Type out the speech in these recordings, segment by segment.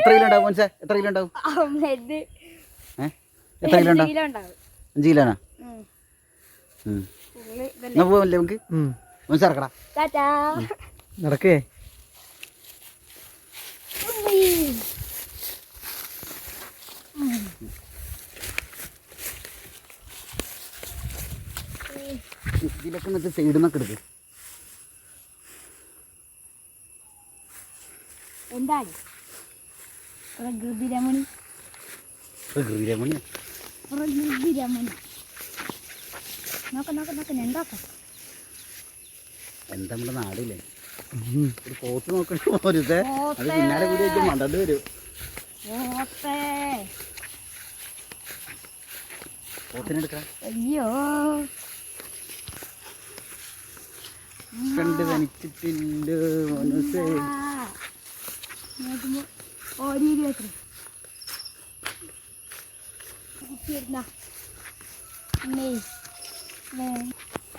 എത്ര കിലോ ഉണ്ടാവും എത്ര കിലോ ഉണ്ടാവും? എത്ര കിലോ ഉണ്ടാവും? കിലോ അഞ്ച്. ഉം. എന്നാ പോവല്ലേ നമുക്ക്? ഇറക്കടാ. ടാറ്റാ. നടക്കേ. ഇതിലൊക്കെ എന്നിട്ട് സൈഡിൽ നിന്നൊക്കെ എടുക്ക്. എന്താണ് പ്രകൃതി രമണി ഗീരമണി പ്രകൃതി രമണി നോക്ക നോക്ക നോക്ക എന്താക്കാം എന്താ നമ്മുടെ നാടില്ലേ? ഒരു കോത്ത് നോക്കണ പോരുതേ അത് പിന്നാലെ കൂടി വെച്ച് മണ്ടണ്ട് വരും. അയ്യോ. കണ്ട് തനിച്ചിട്ടുണ്ട് മനസ്സേ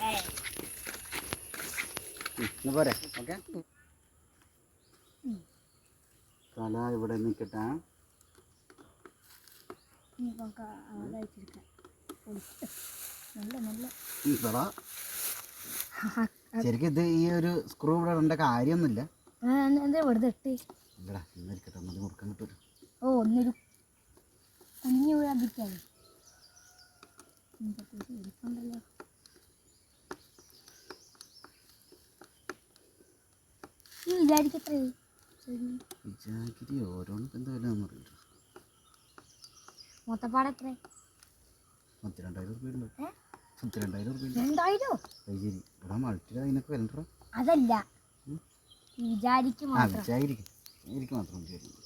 ഏയ് ഉം, എന്നാ പോരെ. ഓക്കെ. തല ഇവിടെ നിൽക്കട്ടെ ശരിക്കും ഇത് ഈ ഒരു സ്ക്രൂ ഇവിടെ ഇടേണ്ട കാര്യമൊന്നുമില്ല. വെറുതെ ഇട്ട്. ഇല്ലടാ ഇന്നിരിക്കട്ടെ ഒന്നും മുറുക്കാൻ കിട്ടൂല. ഓ ഒന്നൊരു കുഞ്ഞു വീഴാതിരിക്കാതെ ഇരിപ്പുണ്ടല്ലോ. നീ വിചാരിക്കത്രേ ശരി വിജാഗിരി ഓരോന്നിപ്പോൾ എന്താ വില എന്നറിയില്ല മൊത്തപ്പാടെത്രേ പത്തിരണ്ടായിരം റുപ്യ ഉണ്ട്. ഏ? പത്തിരണ്ടായിരം റുപ്യ ഉണ്ട്. രണ്ടായിരോ? ശരി. ഇവിടെ മൾട്ടിയിൽ അതിനൊക്കെ വിലണ്ടോ അതല്ല. വിചാരിക്കും ആ എനിക്ക് മാത്രം വിചാരിക്കും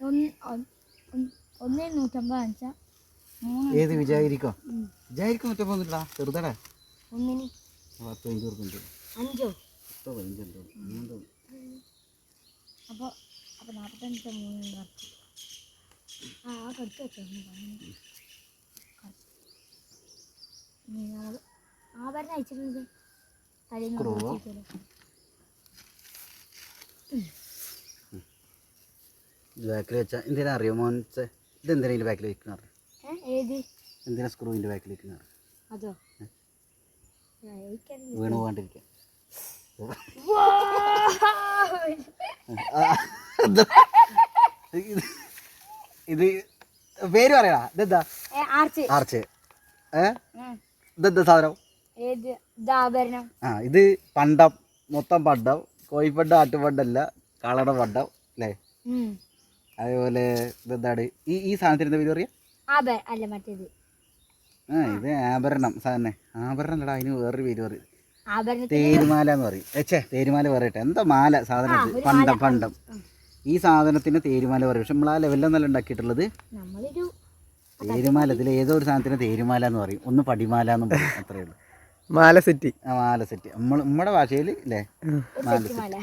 ഒന്ന് നൂറ്റമ്പത് ഏത് വിചാരിക്കോ? ഉം. മറ്റേ പോകുന്നില്ല ചെറുതടാ. ഒന്നിന് പത്ത് പതിനഞ്ച് ഉണ്ട് അഞ്ചോ? പത്തോ പതിനഞ്ചുണ്ടോ അങ്ങനെന്തോ അപ്പോൾ അപ്പോൾ നാൽപ്പത്തഞ്ച് മൂന്ന് കുറച്ച് ആ ആ കടുത്ത് വെച്ചോ. ഒന്ന് പറഞ്ഞു നിങ്ങൾ അയച്ചിരുന്നത് തലേന്ന് കുറവോ? കൊണ്ടുവച്ചിരിക്കുമല്ലോ. ബാക്കിൽ വെച്ചാൽ എന്തിനാ അറിയോ മോൻസെ ഇത് എന്തിനാ ഇതിന്റെ ബാക്കിൽ വെക്കുന്ന എന്തിനാ സ്ക്രൂവിന്റെ ബാക്കിൽ വെക്കുന്ന അതോ. വീണ് പോകാണ്ടിരിക്കാൻ ഇത് പേര് പറയടാ. ഇതെന്താ? ആർച്ച്. ഏ? ഇതെന്താ സാധനം? ആ ഇത് പണ്ടം മൊത്തം പണ്ടം. കോഴിപ്പണ്ടം ആട്ടുപണ്ടല്ല കളട പണ്ടം അല്ലേ? അതേപോലെ ഇതെന്താണ്? ഈ ഈ സാധനത്തിന് എന്താ പേര് പറയാ? അല്ല മറ്റേത്. ആ ഇത് ആഭരണം സാധനം. ആഭരണം അല്ലടാ അതിന് വേറൊരു പേര് പറയും. തേരുമാല എന്ന് പറയും. ഏച്ചേ തേരുമാല പറയട്ടെ. എന്താ മാല സാധനം പണ്ടം പണ്ടം. ഈ സാധനത്തിന് തേരുമാല പറയും. പക്ഷെ നമ്മൾ ആ ലെവലിലൊന്നല്ല ഉണ്ടാക്കിയിട്ടുള്ളത്. തേരുമാല ഇതിൽ ഏതോ ഒരു സാധനത്തിന് തേരുമാല എന്ന് പറയും. ഒന്ന് പടിമാല എന്ന് പറയും. അത്രയേ ഉള്ളൂ. മാല സെറ്റി. ആ മാല സെറ്റ്. നമ്മൾ നമ്മുടെ ഭാഷയിൽ അല്ലേ മാല സെറ്റ്. മല.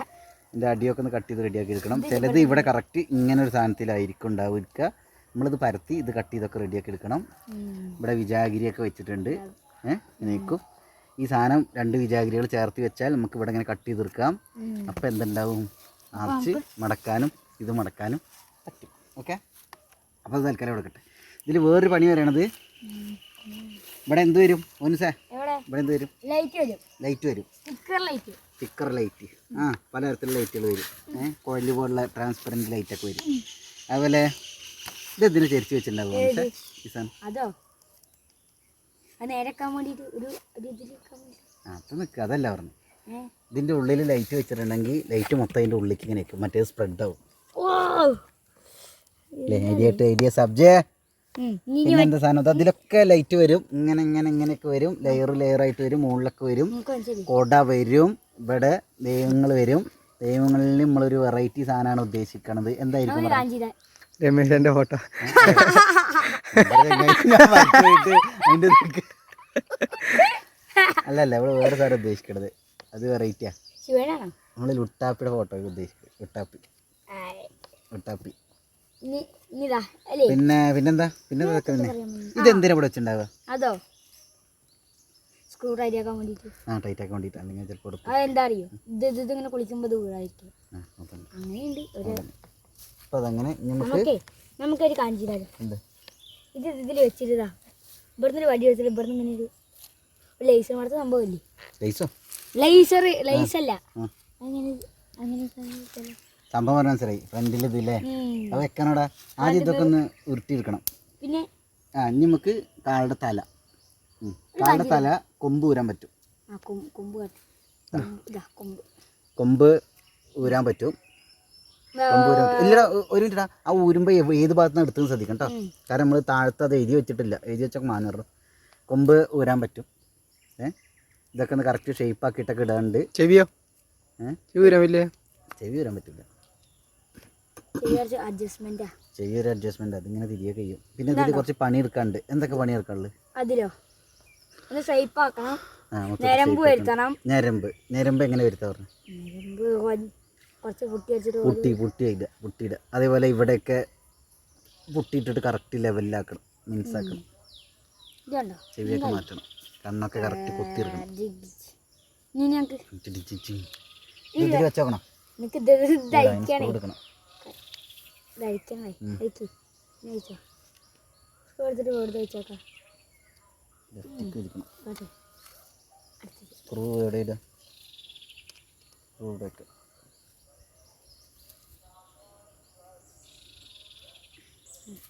ഇതിന്റെ അടിയൊക്കെ ഒന്ന് കട്ട് ചെയ്ത് റെഡിയാക്കി എടുക്കണം. ചിലത് ഇവിടെ കറക്റ്റ് ഇങ്ങനെ ഒരു സാധനത്തിലായിരിക്കും ഉണ്ടാവുക. നമ്മളിത് പരത്തി ഇത് കട്ട് ചെയ്തൊക്കെ റെഡിയാക്കി എടുക്കണം. ഇവിടെ വിജാഗിരിയൊക്കെ വെച്ചിട്ടുണ്ട്. ഏഹ് ഈ സാധനം രണ്ട് വിജാഗിരികൾ ചേർത്ത് വെച്ചാൽ നമുക്ക് ഇവിടെ ഇങ്ങനെ കട്ട് ചെയ്തെടുക്കാം അപ്പം എന്തുണ്ടാവും? ആർച്ച് മടക്കാനും ഇത് മടക്കാനും പറ്റും. ഓക്കെ? അപ്പോൾ അത് തൽക്കാലം ഇവിടെ കിട്ടെ ഇതിൽ വേറൊരു പണി പറയണത്? ഇവിടെ എന്ത് വരും? ഒന്നുസേ ഇവിടെ എന്ത് വരും? ലൈറ്റ് വരും. ലൈറ്റ് വരും. സ്റ്റിക്കർ ലൈറ്റ് സ്റ്റിക്കർ ലൈറ്റ് ആ പലതരത്തിലുള്ള ലൈറ്റുകൾ വരും. ഏഹ് കുഴൽ പോലുള്ള ട്രാൻസ്പെറന്റ് ലൈറ്റൊക്കെ വരും. അതുപോലെ ഇത് എന്തിനു ചരിച്ച് വെച്ചിട്ടുണ്ടാവും ഒന്നുസേ അതോ? നേരെക്കാൻ വേണ്ടിയിട്ട് ഒരു അത് നിൽക്കുക അതല്ല പറഞ്ഞു ഇതിന്റെ ഉള്ളിൽ ലൈറ്റ് വെച്ചിട്ടുണ്ടെങ്കിൽ ലൈറ്റ് മൊത്തം അതിന്റെ ഉള്ളിലേക്ക് ഇങ്ങനെ മറ്റേ മറ്റേത് സ്പ്രെഡ് ആവും. ഐഡിയ ഐഡിയ സബ്ജേ ഉം. പിന്നെ എന്താ സാധനം? അത് അതിലൊക്കെ ലൈറ്റ് വരും. ഇങ്ങനെ ഇങ്ങനെ ഇങ്ങനെയൊക്കെ വരും. ലെയർ ലെയർ ആയിട്ട് വരും. മുകളിലൊക്കെ വരും കൊട വരും. ഇവിടെ ദൈവങ്ങൾ വരും. ദൈവങ്ങളിൽ നമ്മളൊരു വെറൈറ്റി സാധനമാണ് ഉദ്ദേശിക്കുന്നത് എന്തായിരിക്കും രമേശന്റെ ഫോട്ടോ ഞാൻ മറന്നുപോയിട്ട് അതിന്റെ ഇതൊക്കെ. അല്ലല്ല ഇവിടെ വേറെ സാധനം ഉദ്ദേശിക്കണത്. അത് വെറൈറ്റിയാ നമ്മൾ ലുട്ടാപ്പിയുടെ ഫോട്ടോ ഉദ്ദേശിക്കുന്നത് ലുട്ടാപ്പി. ലുട്ടാപ്പി. അല്ലേ പിന്നെ പിന്നെന്താ? പിന്നെ പിന്നെ. ഇതെന്തിനാ ഇവിടെ വെച്ചിട്ടുണ്ടാവുക? അതോ? സ്ക്രൂ ടൈറ്റ് ആക്കാൻ ആ ടൈറ്റ് ആക്കാൻ വേണ്ടിയിട്ട്. അല്ലെങ്കിൽ ചിലപ്പോൾ അതെന്താ അറിയോ? ഇത് ഇത് ഇങ്ങനെ കുളിക്കുമ്പോൾ ഇത് വീഴായിരിക്കും. അങ്ങനെയുണ്ട്. ഒരു അപ്പോൾ അതങ്ങനെ നമുക്ക് നമുക്കൊരു കാഞ്ചിരാലോ എന്ത്? ഇത് ഇതിൽ വെച്ചിരുതാ ഇവിടുന്ന് ഒരു വടി വെച്ചിട്ട് ഇവിടുന്ന് ഇങ്ങനെ ഒരു ലേസർ സംഭവമില്ലേ? അങ്ങനെ അങ്ങനെ? സംഭവം പറഞ്ഞാൽ മനസ്സിലായി. ഫ്രണ്ടിൽ ഇതില്ലേ. അത് വെക്കണടാ? ആദ്യം ഇതൊക്കെ ഒന്ന് ഉരുട്ടിയെടുക്കണം. പിന്നെ? ആ ഇനി നമുക്ക് കാളുടെ തല. കാളുടെ തല കൊമ്പ് ഊരാൻ പറ്റും. ആ കൊമ്പ് കൊമ്പ് കാട്ടി. ഇതാ കൊമ്പ്. കൊമ്പ് ഊരാൻ പറ്റും. കൊമ്പ് ഊരാൻ പറ്റും. ഇല്ലടാ ഒരു മിനിറ്റ് ആ ഊരുമ്പോൾ ഏത് ഭാഗത്ത് നിന്ന് എടുത്തെന്ന് ശ്രദ്ധിക്കണം കേട്ടോ. കാരണം നമ്മൾ താഴത്ത് അത് എഴുതി വെച്ചിട്ടില്ല. എഴുതി വെച്ചൊക്കെ മാനറും കൊമ്പ് ഊരാൻ പറ്റും. ഏ? ഇതൊക്കെ ഒന്ന് കറക്റ്റ് ഷേപ്പ് ആക്കിയിട്ടൊക്കെ ഇടാണ്ട് ചെവിയോ? ഏ? ചെവി വരാൻ വലിയ ചെവി ഊരാൻ പറ്റില്ല. ചെറിയൊരു അഡ്ജസ്റ്റ്മെന്റ് അതിങ്ങനെ തിരികെ കഴിയും പിന്നെ ഇതിൽ കുറച്ച് പണി എടുക്കാണ്ട് എന്തൊക്കെ പണി എടുക്കാനുള്ളത് അതിലോ? ഒന്ന് സേഫ് ആക്കണം. എങ്ങനെ കുറച്ച് പുട്ടി വെച്ചിട്ട് പുട്ടി പുട്ടി അതേപോലെ ഇവിടെയൊക്കെ പുട്ടിയിട്ടിട്ട് കറക്റ്റ് ലെവലിലാക്കണം മീൻസ് ആക്കണം. ചെവിയൊക്കെ മാറ്റണം. കണ്ണൊക്കെ കറക്റ്റ് കുത്തിയെടുക്കണം ഇതിൽ വെച്ചോക്കണം. കൊടുക്കണം കഴിക്കണേ. കഴിക്ക്. കഴിച്ചോ. കൊടുത്തിട്ട് വെറുതെ കഴിച്ചോക്കാം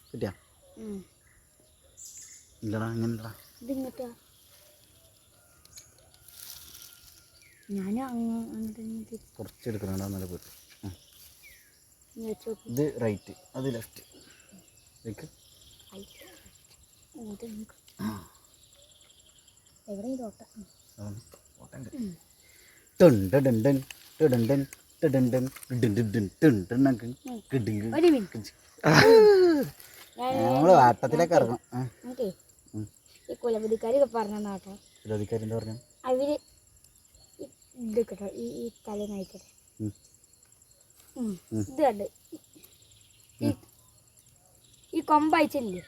കിട്ടിയാ? ഇല്ലടാ അങ്ങനെടാ ഇതിങ്ങട്ടാ. ഞാനും അങ്ങോട്ട് കുറച്ചെടുക്കണം നല്ല പോയിട്ട്. ഇത് റൈറ്റ് അത് ലെഫ്റ്റ് നമ്മൾ വാട്ടത്തിലൊക്കെ ഇറങ്ങും ഈ കുലപതിക്കാരൊക്കെ പറഞ്ഞാട്ടോ അവർ ഈ തലേന്ന് ഇത് കണ്ട്. ഈ കൊമ്പ അയച്ചില്ലേ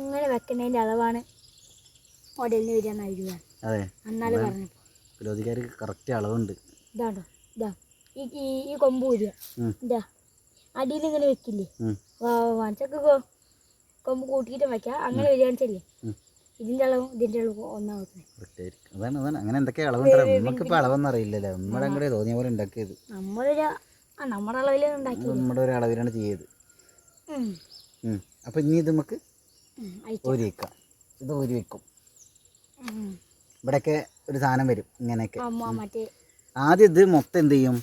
ഇങ്ങനെ വെക്കുന്നതിന്റെ അളവാണ് ഓടലിന് വരിക എഴുതുക അതെ. അന്നാൽ പറഞ്ഞു വിരോധിക്കാർക്ക് കറക്റ്റ് അളവുണ്ട്. ഇതാണ്ടോ? ഇതാ. ഈ ഈ കൊമ്പ് ഊരുക ഇതാ. അടിയിൽ ഇങ്ങനെ വെക്കില്ലേ. വാങ്ങിച്ചൊക്കെ കൊമ്പ് കൂട്ടിയിട്ട് വെക്കാം. അങ്ങനെ വരികയാണെച്ചല്ലേ. ഇതിന്റെ അളവും ഇതിന്റെ അളവും ഒന്നാ അതാണ് അതാണ്. അങ്ങനെ എന്തൊക്കെ അളവുണ്ടോ നമുക്കിപ്പോ അളവെന്നറിയില്ലല്ലോ നമ്മുടെ അങ്ങോട്ട് തോന്നിയ പോലെ ഉണ്ടാക്കിയത്. നമ്മളൊരു നമ്മുടെ അളവിൽ ഉണ്ടാക്കി നമ്മുടെ ഒരു അളവിലാണ് ചെയ്യത്. അപ്പൊ ഇനി ഇത് നമുക്ക് ഒരു വെക്കാം ഇത് ഒരു വെക്കും ഇവിടെയൊക്കെ ഒരു സാധനം വരും ഇങ്ങനെയൊക്കെ. ആദ്യം ഇത് മൊത്തം എന്ത് ചെയ്യും?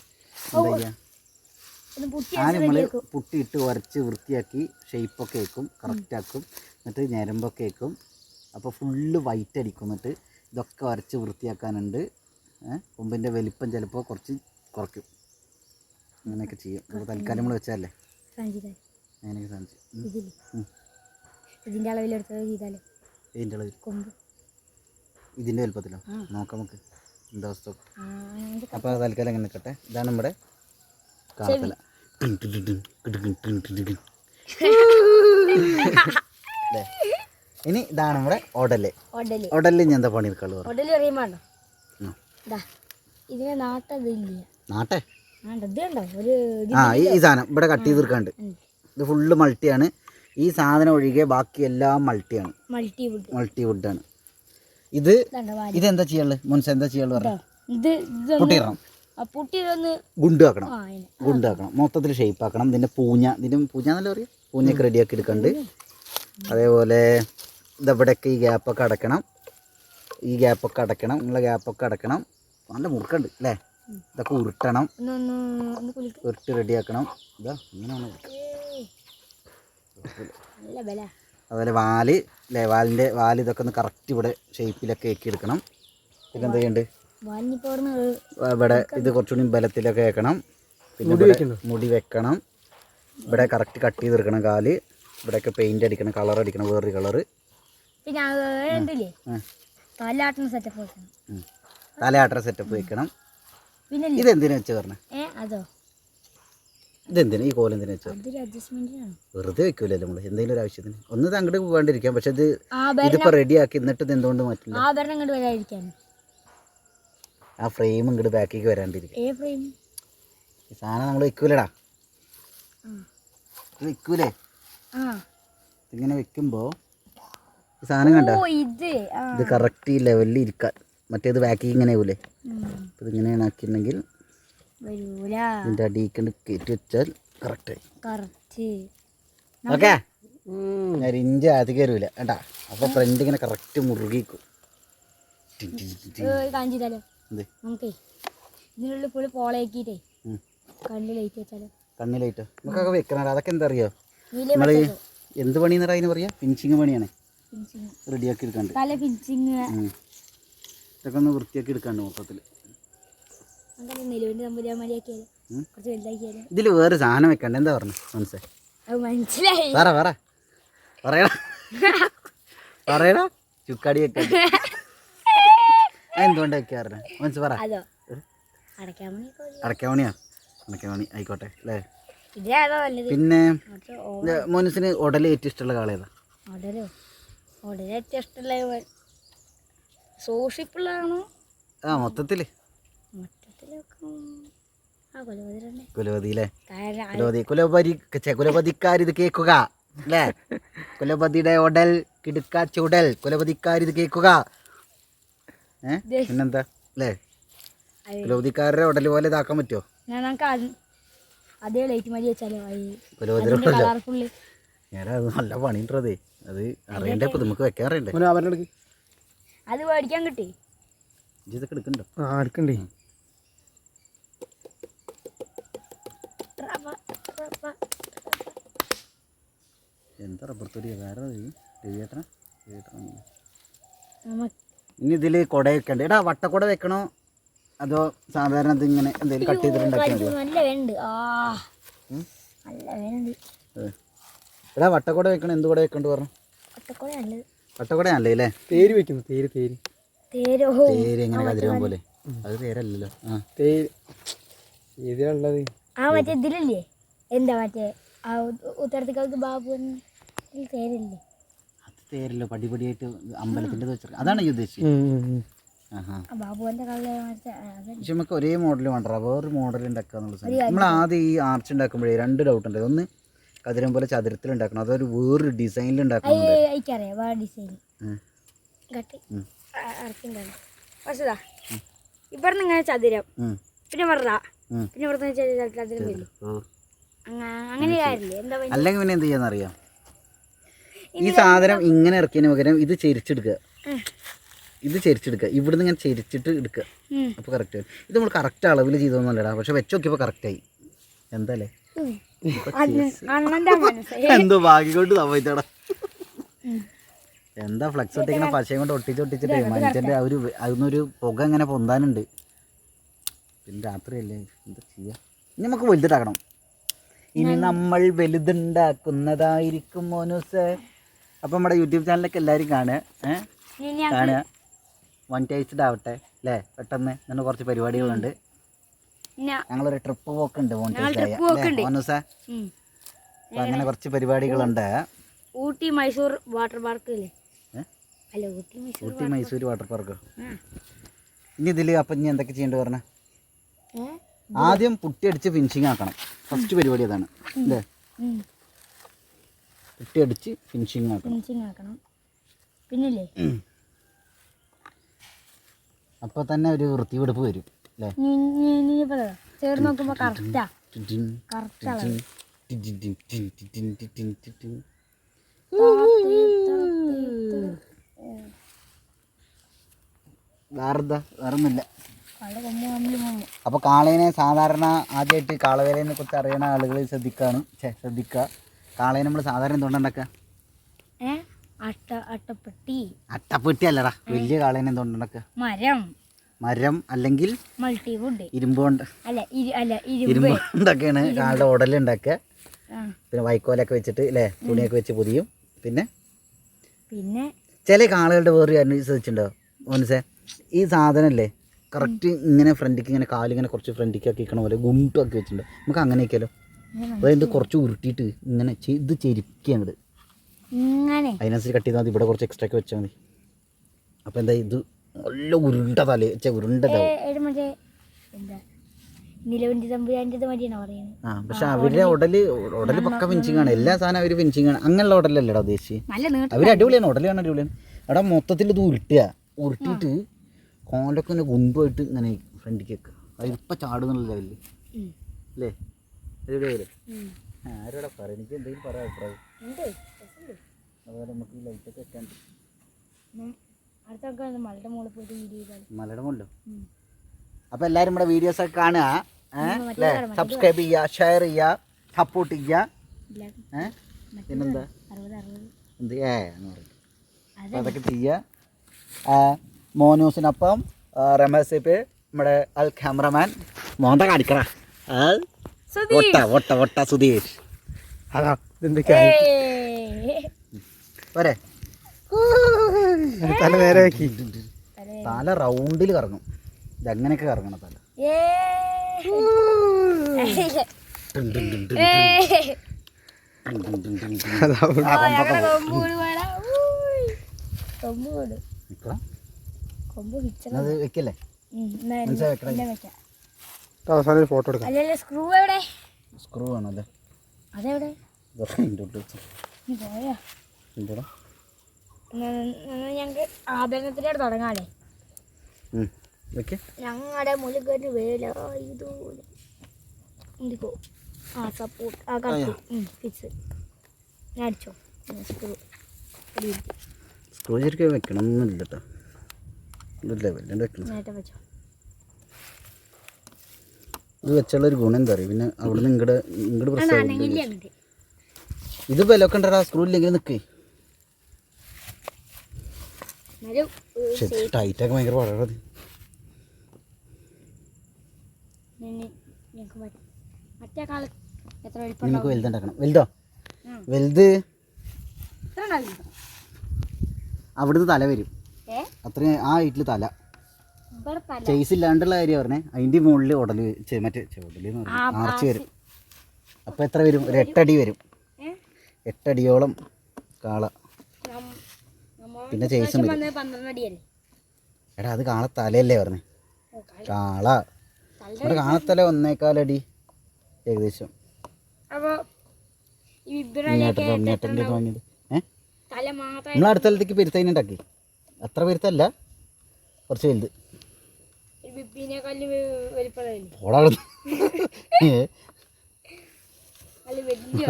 എന്താ ചെയ്യുക ആദ്യം നമ്മൾ പുട്ടിയിട്ട് ഉരച്ച് വൃത്തിയാക്കി ഷേപ്പൊക്കെ വെക്കും കറക്റ്റ് ആക്കും. എന്നിട്ട് ഞരമ്പൊക്കെ വെക്കും. അപ്പോൾ ഫുള്ള് വൈറ്റ് അടിക്കും. എന്നിട്ട് ഇതൊക്കെ ഉരച്ച് വൃത്തിയാക്കാനുണ്ട്. കൊമ്പിന്റെ കൊമ്പിന്റെ വലിപ്പം ചിലപ്പോൾ കുറച്ച് കുറയ്ക്കും. അങ്ങനെയൊക്കെ ചെയ്യും. അപ്പോൾ തൽക്കാലം നമ്മൾ വെച്ചാലേ അങ്ങനെയൊക്കെ സാധിച്ചു ഇതിന്റെ അളവിൽ ഇതിന്റെ അളവിൽ കൊമ്പ്. ഇതിന്റെ വലുപ്പത്തിലോ? നോക്കാം നമുക്ക്. എന്താ വസ്തു? അപ്പോൾ തൽക്കാലം അങ്ങനെ നിൽക്കട്ടെ ഇതാണ് നമ്മുടെ കാത്തല ഇനി ഇതാണ് നമ്മുടെ ഒടൽ. ഒടൽ. ഞാൻ എന്താ പണിയെടുക്കാളു നാട്ടേ? ആ ഈ സാധനം ഇവിടെ കട്ട് ചെയ്ത് തീർക്കാണ്ട്. ഇത് ഫുള്ള് മൾട്ടിയാണ് ഈ സാധനം ഒഴികെ ബാക്കി എല്ലാം മൾട്ടിയാണ് മൾട്ടി വുഡ് മൾട്ടി വുഡാണ് ഇത് ഇതെന്താ ചെയ്യാനുള്ളത് മുൻസ് എന്താ ചെയ്യാനുള്ളത് ഇതൊന്ന് പൊട്ടിയിടണം. ആ പുട്ടി ഒന്ന് ഗുണ്ട് ആക്കണം ആ. ഗുണ്ടാക്കണം മൊത്തത്തിൽ ഷേപ്പ് ആക്കണം. ഇതിന്റെ പൂഞ്ഞ ഇതിന്റെ പൂഞ്ഞ എന്നല്ല പറയുക പൂഞ്ഞൊക്കെ റെഡിയാക്കി എടുക്കണ്ട്. അതേപോലെ ഇതവിടെയൊക്കെ ഈ ഗ്യാപ്പൊക്കെ അടയ്ക്കണം ഈ ഗ്യാപ്പൊക്കെ അടയ്ക്കണം നിങ്ങളെ ഗ്യാപ്പൊക്കെ അടയ്ക്കണം നല്ല മുറുക്കുണ്ട് അല്ലേ? ഇതൊക്കെ ഉരുട്ടണം. ഉരുട്ട് റെഡിയാക്കണം. ഇതാ ഇങ്ങനെയാണ് അതുപോലെ വാൽ അല്ലേ വാലിന്റെ വാൽ ഇതൊക്കെ ഒന്ന് കറക്റ്റ് ഇവിടെ ഷേപ്പിലൊക്കെ ആക്കി എടുക്കണം. പിന്നെ എന്താ ചെയ്യണ്ട് ഇവിടെ ഇത് കുറച്ചുകൂടി ബലത്തിലൊക്കെ ആക്കണം. പിന്നെ മുടി വെക്കണം. ഇവിടെ കറക്റ്റ് കട്ട് ചെയ്ത് എടുക്കണം കാൽ. ഇവിടെയൊക്കെ പെയിന്റ് അടിക്കണം കളർ അടിക്കണം വേറൊരു കളറ് പിന്നെ തലയാട്ടണ കാലാട്ടുന്ന സെറ്റപ്പ് വെക്കണം. തലയാട്ടറ സെറ്റപ്പ് വെക്കണം. പിന്നെ ഇതെന്തിനാ വെച്ച് ഏ അതോ? ഇതെന്തിനാ ഈ കോലെന്തിനാ വെച്ചത് അതൊരു അഡ്ജസ്റ്റ്മെന്റിനാണ് വെറുതെ വെക്കൂലല്ലോ നമ്മൾ എന്തെങ്കിലും ഒരു ആവശ്യത്തിന്. ഒന്ന് അങ്ങോട്ട് പോകാണ്ടിരിക്കാം. പക്ഷെ ഇത് ഇതിപ്പോ റെഡിയാക്കി എന്നിട്ട് ഇത് എന്തുകൊണ്ട് മാറ്റില്ല? ആഭരണം ഇങ്ങോട്ട് വരാതിരിക്കാൻ. ആ ഫ്രെയിം ഇങ്ങോട്ട് ബാക്കിലേക്ക് വരാണ്ടിരിക്കും. ഏ ഫ്രെയിം ഈ സാധനം നമ്മൾ വെക്കൂലടാ. ഇത് വെക്കൂലേ? ആ. ഇതിങ്ങനെ വെക്കുമ്പോൾ സാധനം കണ്ട? ഇത്. കറക്റ്റ് ലെവലിൽ ഇരിക്കാൻ. മറ്റേത് ബാക്കി ഇങ്ങനെ ആവൂലേ? അപ്പം ഇതിങ്ങനെയാണ് ആക്കിയിട്ടുണ്ടെങ്കിൽ വരൂല. ഇതിന്റെ അടിയിക്കൊണ്ട് കയറ്റി വെച്ചാൽ കറക്റ്റായി കറക്റ്റ് ഓക്കെ ഞാൻ ഇഞ്ച് ആദ്യം കയറൂല കേട്ടാ അപ്പോൾ ഫ്രണ്ട് ഇങ്ങനെ കറക്റ്റ് മുറുകിക്കും എന്ത്? നമുക്കേ ഇതിനുള്ളിൽ ഫുള്ള് പോളയാക്കിയിട്ടേ ഉം. കണ്ണിൽ ലൈറ്റ് വെച്ചാലോ? കണ്ണിലായിട്ടോ നമുക്കൊക്കെ വെക്കണല്ലോ അതൊക്കെ എന്താ അറിയോ നീല നമ്മൾ എന്ത് പണി എന്നറിയാം അതിന് പറയാ ഫിനിഷിങ് പണിയാണ് റെഡിയാക്കി എടുക്കാണ്ട്. ഇതൊക്കെ ഒന്ന് വൃത്തിയാക്കി എടുക്കാണ്ട് മൊത്തത്തിൽ ഇതിൽ വേറെ സാധനം വെക്കണ്ട. എന്താ പറഞ്ഞു? മനസ്സിലായി. പറ പറ. പറയടാ. പറയടാ. ചുക്കാടി വെക്കണ്ട എന്തുകൊണ്ട് വെക്കാറില്ല മനസ്സ് പറ. അടക്കാമണിയാ അടക്കാമണി ആയിക്കോട്ടെ അല്ലേ? പിന്നെ മനസ്സിന് ഉടലേറ്റിഷ്ടമുള്ള മോനുസിന് ഇഷ്ടമുള്ള കാളേതാ ഉടലോ? ഇഷ്ടമുള്ള സൂക്ഷിപ്പുള്ളതാണോ? ആ മൊത്തത്തിൽ. കൊലപതിരണ്ടേ കുലപതി കേൾക്കുക അല്ലേ? കുലപതിയുടെ ഉടൽ കിടുക്ക ചുടൽ കേൾക്കുക. ഏ? ദേ. പിന്നെന്താ? അല്ലേ? കുലപതിക്കാരുടെ ഉടൽ പോലെ ഇതാക്കാൻ പറ്റുമോ അത് ലൈറ്റ് മതി വെച്ചാലോ നല്ല പണിയുണ്ടതേ അത്? അറിയണ്ടേ ഇപ്പൊ നമുക്ക് വെക്കാൻ അറിയണ്ടേ. അവരുടെ അത് മേടിക്കാൻ കിട്ടി. ഇതൊക്കെ എടുക്കണ്ടോ? ആ. എന്താ റബ്ബർ തൊടിയാ? വേറെ രവിയേട്ടനാ രവിയേട്ടനാ ഇനി ഇതിൽ കുട വെക്കണ്ട? എടാ വട്ടക്കുട വെക്കണോ? അതോ സാധാരണ ഇതിങ്ങനെ എന്തെങ്കിലും കട്ട് ചെയ്തിട്ടുണ്ടാക്കി മതിയോ? നല്ല വേണ്ട. ആ. ഉം? നല്ല വേണ്ട. ഏ. എടാ വട്ടക്കുട വെക്കണം എന്ത് കുട വെക്കണ്ട് പറഞ്ഞു? ഒറ്റക്കൂടെ നല്ലത് വട്ടക്കുട അല്ലേ? തേര് വെക്കുന്നു തേര് തേര്. തേരോ തേര് എങ്ങനെ കതിരാൻ പോലെ. അത് തേരല്ലല്ലോ. ആ. തേര്. ഇതിലുള്ളത് ആ മറ്റേ ഇതിലില്ലേ? എന്താ മറ്റേ? ആ ഉത്തരത്തിക്കാർക്ക് ബാബു തേരില്ലേ? അത് തേരല്ലോ പടിപടിയായിട്ട് അമ്പലത്തിന്റെ വെച്ചിട്ട്. അതാണ് ഈ ഉദ്ദേശിച്ചത്. നമുക്ക് ഒരേ മോഡൽ വേണ്ട വേറൊരു മോഡൽ ഉണ്ടാക്കുക എന്നുള്ള നമ്മൾ ആദ്യം ഈ ആർച്ച് ഉണ്ടാക്കുമ്പോഴേ രണ്ട് ഡൗട്ട് ഉണ്ട് ഒന്ന് കതിരം പോലെ ചതുരത്തിൽ ഉണ്ടാക്കണം അതൊരു വേറൊരു ഡിസൈനിൽ ഉണ്ടാക്കുന്നുണ്ട് ഇവിടുന്ന് ഇങ്ങനെ ചതുരം. പിന്നെ വെറുത പിന്നെ ഇവിടുന്ന് ചതുരം വരും. അങ്ങനെ അല്ലെങ്കിൽ പിന്നെ എന്ത് ചെയ്യാന്നറിയാം? ഈ സാധനം ഇങ്ങനെ ഇറക്കിയതിന് പകരം ഇത് ചെരിച്ചെടുക്കുക ഇത് ചെരിച്ചെടുക്കുക ഇവിടുന്ന് ഇങ്ങനെ ചെരിച്ചിട്ട് എടുക്കുക. അപ്പോൾ കറക്റ്റ് ഇത് നമ്മൾ കറക്റ്റ് അളവിൽ ചെയ്തോന്നല്ലടാ പക്ഷെ വെച്ച് നോക്കിയപ്പോൾ കറക്റ്റായി എന്താല്ലേ? എന്തോ ഭാഗ്യം കൊണ്ട് സംഭവിച്ചടാ എന്താ ഫ്ലക്സ് ഒട്ടിക്കണ പശയും കൊണ്ട് ഒട്ടിച്ചൊട്ടിച്ചിട്ടേ മനുഷ്യന്റെ മനുഷ്യന്റെ ഒരു അതിനൊരു പുക ഇങ്ങനെ പൊന്താനുണ്ട്. പിന്നെ രാത്രിയല്ലേ? എന്താ ചെയ്യാ? ഇനി നമുക്ക് വലുതാക്കണം. ഇനി നമ്മൾ വലുതുണ്ടാക്കുന്നതായിരിക്കും മോനൂസ്. അപ്പം നമ്മുടെ യൂട്യൂബ് ചാനലൊക്കെ എല്ലാവരും കാണുക. കാണുക. മോണിറ്റൈസ്ഡ് ആവട്ടെ അല്ലേ? പെട്ടെന്ന്. ഇങ്ങനെ കുറച്ച് പരിപാടികളുണ്ട്. ഞങ്ങളൊരു ട്രിപ്പ് പോക്കുണ്ട് അങ്ങനെ കുറച്ച് പരിപാടികളുണ്ട്. Ooty Mysore water park Ooty Mysore water park ഇനി ഇതിൽ അപ്പൊ ഇനി എന്തൊക്കെ ചെയ്യേണ്ടത് പറഞ്ഞ ആദ്യം പുട്ടി അടിച്ച് ഫിനിഷിങ് ആക്കണം. ഫസ്റ്റ് പരിപാടി അതാണ്. അല്ലേ? പുട്ടി അടിച്ച് ഫിനിഷിങ് ആക്കണം. ഫിനിഷിങ് ആക്കണം. പിന്നില്ലേ? അപ്പോൾ തന്നെ ഒരു വൃത്തിവെടുപ്പ് വരും. ചേർന്ന് നോക്കുമ്പോ കറക്റ്റാ കറക്റ്റ് വേറെന്താ വേറൊന്നുമില്ല അപ്പോൾ കാളേനെ സാധാരണ ആദ്യമായിട്ട് കാളവേലേനെ കുറിച്ച് അറിയണ ആളുകൾ ശ്രദ്ധിക്കാണ് ശ്രദ്ധിക്ക ശ്രദ്ധിക്കുക കാളേനെ നമ്മൾ സാധാരണ എന്തുകൊണ്ടാണ് ഏ അട്ട അട്ടപ്പെട്ടി അട്ടപ്പെട്ടി അല്ലടാ വലിയ കാളേനെ എന്തുകൊണ്ട് മരം മരം അല്ലെങ്കിൽ മൾട്ടിവുഡ് ഇരുമ്പ് കൊണ്ട് ഇരുമ്പ്. കൊണ്ടൊക്കെയാണ് കാളുടെ ഉടലുണ്ടാക്കുക പിന്നെ വൈക്കോലൊക്കെ വെച്ചിട്ട് അല്ലേ തുണിയൊക്കെ വെച്ച് പൊതിയും. പിന്നെ? പിന്നെ? ചില കാളുകളുടെ വേറെ കാര്യം ശ്രദ്ധിച്ചിട്ടുണ്ടോ മനസ്സേ ഈ സാധനമല്ലേ കറക്റ്റ് ഇങ്ങനെ ഫ്രണ്ടിക്ക് ഇങ്ങനെ കാലിങ്ങനെ കുറച്ച് ഫ്രണ്ടിക്ക് ആക്കി വെക്കണ പോലെ ഗുണ്ടാക്കി വെച്ചിട്ടുണ്ട്. നമുക്ക് അങ്ങനെ അങ്ങനെയൊക്കെയല്ലോ അതായത് കുറച്ച് ഉരുട്ടിയിട്ട് ഇങ്ങനെ ഇത് ചെരുക്കി അങ്ങോട്ട് ഇങ്ങനെ. അതിനനുസരിച്ച് കട്ട് ചെയ്താൽ മതി. ഇവിടെ കുറച്ച് എക്സ്ട്രാ ഒക്കെ വെച്ചാൽ മതി. അപ്പോൾ എന്താ ഇത് നല്ല ഉരുണ്ട തല ചെ ഉരുണ്ട ആ പക്ഷെ അവരുടെ ഉടൽ ഉടൽ പക്ക ഫിനിഷിംഗ് ആണ്. എല്ലാ സാധനം അവർ ഫിനിഷിംഗ് ആണ്. അങ്ങനെയുള്ള ഉടലല്ലേടാ ഉദ്ദേശിച്ച്. അവർ അടിപൊളിയാണ്. ഉടലാണ് അടിപൊളിയാണ്. എടാ മൊത്തത്തിൽ ഇത് ഉരുട്ടുക. ഉരുട്ടിയിട്ട് കോലൊക്കെ ഇങ്ങനെ ഗുണ്ടുമായിട്ട് ഇങ്ങനെ ഫ്രണ്ടിലേക്ക് വെക്കുക അത് ഇപ്പം ചാടുന്നുള്ള ലെവലിൽ ഉം. അല്ലേ? അടിപൊളിയായില്ലേ. ആരോടാ പറയാം? എനിക്ക് എന്തെങ്കിലും പറയാം അഭിപ്രായം. അതുപോലെ നമുക്ക് ഈ ലൈറ്റൊക്കെ വെക്കാൻ. ഉം. അടുത്ത ആൾക്കാർ മലയുടെ മുകളിൽ പോയിട്ട് വീഡിയോ മലയുടെ മുല്ലോ അപ്പോൾ എല്ലാവരും നമ്മുടെ വീഡിയോസൊക്കെ കാണുക അല്ലേ? സബ്സ്ക്രൈബ് ചെയ്യുക ഷെയർ ചെയ്യുക സപ്പോർട്ട് ചെയ്യുക. പിന്നെന്താ? എന്ത്? ഏ എന്ന് പറയും. അപ്പോൾ അതൊക്കെ ചെയ്യുക. മോനൂസിനൊപ്പം റമേസിപ്പ് നമ്മുടെ അൽ ക്യാമറമാൻ. മോന്ത കാണിക്കറ ആ, ഒട്ട ഒട്ട ഒട്ട സുധീഷ്. അതാ പോരെ തല നേരെ വെക്കി തല റൗണ്ടിൽ കറങ്ങും. ഇതങ്ങനെയൊക്കെ കറങ്ങണ തല. ഫോട്ടോ എടുക്കാം. സ്ക്രൂ എവിടെ? സ്ക്രൂ ആണല്ലേ അതെവിടെ? ഇതൊക്കെ പോയാ? ഞങ്ങൾക്ക് ആഭരണത്തിന്റെ തുടങ്ങാല്ലേ? ഞങ്ങളുടെ മുലുകന് വേല. എന്തിക്കോ ആ സപ്പോർട്ട് ആ ഫിക്സ് ഞാൻ അടിച്ചോ? സ്ക്രൂ സ്ക്രൂ ശരിക്കും വെക്കണം എന്നില്ല കേട്ടോ ലെവലിന്റെ വെക്കണം. വെച്ചോ. ഇത് വെച്ചുള്ള ഒരു ഗുണം എന്താ പറയുക പിന്നെ അവിടെ നിന്ന് ഇങ്ങോട്ട് ഇങ്ങോട്ട് പ്രശ്നം ഇത് ബലമൊക്കെ ഉണ്ടടാ. സ്ക്രൂ ഇല്ലെങ്കിൽ നിൽക്കേ ടൈറ്റൊക്കെ ഭയങ്കര പാടാണ് നിങ്ങൾക്ക് വലുതുണ്ടാക്കണം. വലുതോ? വലുത്? അവിടുന്ന് തല വരും. അത്രയും ആ വീട്ടിൽ തല. ചേസ് ഇല്ലാണ്ടുള്ള കാര്യം പറഞ്ഞേ. അതിന്റെ മുകളിൽ ഉടൽ മറ്റേ ഉടൽ ആർച്ച് വരും. അപ്പൊ എത്ര വരും? ഒരു എട്ടടി വരും. എട്ടടിയോളം കാള. പിന്നെ ചേച്ചി എടാ അത് കാള. തലയല്ലേ പറഞ്ഞു കാള നമ്മുടെ കാണത്തല ഒന്നേക്കാലടി ഏകദേശം. വാങ്ങിയത് അടുത്ത സ്ഥലത്തേക്ക് പെരുത്തതിനുണ്ടാക്കി അത്ര പെരുത്തല്ല കുറച്ച് വലുത്.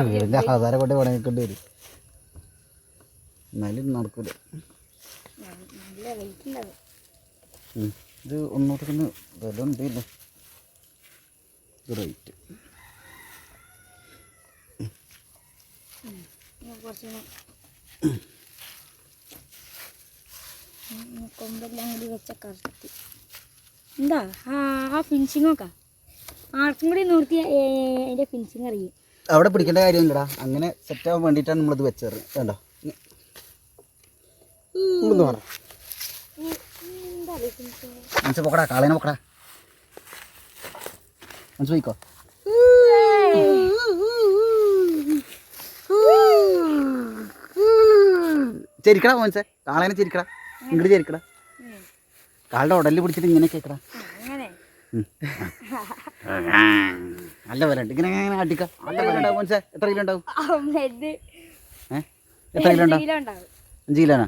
വീടിന്റെ ആധാരം കൊണ്ട് പണയിക്കൊണ്ട് വരും. എന്നാലും നടക്കൂല. നല്ല വെയിറ്റ് ഉണ്ടാവും ഇത് ഒന്നോട്ട് തന്നെ വില ഉണ്ടല്ലോ ഇത് റേറ്റ് കൂടെ. ഉം, കൊമ്പെല്ലാം കൂടി വെച്ച കറക്റ്റ് എന്താ ആ ആ ഫിനിഷിംഗ് ആർക്കും കൂടി നിർത്തി അതിന്റെ ഫിനിഷിങ് അറിയും അവിടെ പിടിക്കേണ്ട കാര്യമില്ലടാ അങ്ങനെ സെറ്റ് ആവാൻ വേണ്ടിയിട്ടാണ് നമ്മളിത് വെച്ചത് വേണ്ട ഒന്ന് പറ. മനസ്സ് പോക്കടാ കാളേനെ പോക്കടാ. മനസ്സ് പോയിക്കോ. ചെരിക്കടാ മോൻസേ കാളേനെ ചെരിക്കടാ. ഇങ്ങോട്ട് ചെരിക്കടാ. കാളുടെ ഉടലിൽ പിടിച്ചിട്ട് ഇങ്ങനെ കേക്കടാ. അങ്ങനെ. നല്ല വില ഉണ്ട് ഇങ്ങനെ ഇങ്ങനെ അടിക്കാം നല്ല വില ഉണ്ടാവും മോൻസേ? എത്ര കിലോ ഉണ്ടാവും? എത്ര കിലോ ഉണ്ടാവും. അഞ്ച് കിലോനാ?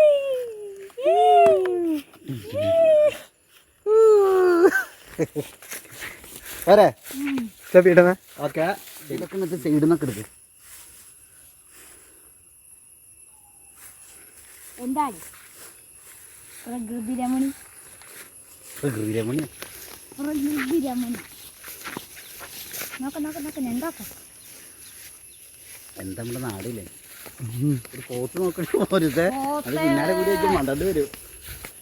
പോരെ ഇടണേ ഓക്കെ. ഇതൊക്കെ എന്നിട്ട് സൈഡിൽ നിന്നൊക്കെ എടുക്ക് എന്താണ് പ്രകൃതി രമണി പ്രകൃതി രമണി പ്രകൃതി രമണി നോക്ക നോക്ക നോക്ക എന്താക്കാം? എന്താ നമ്മുടെ നാടില്ലേ? ഒരു പോത്ത് നോക്കണ പോരുത്തെ അത് പിന്നാലെ കൂടി വെച്ച് മണ്ടണ്ട് വരും.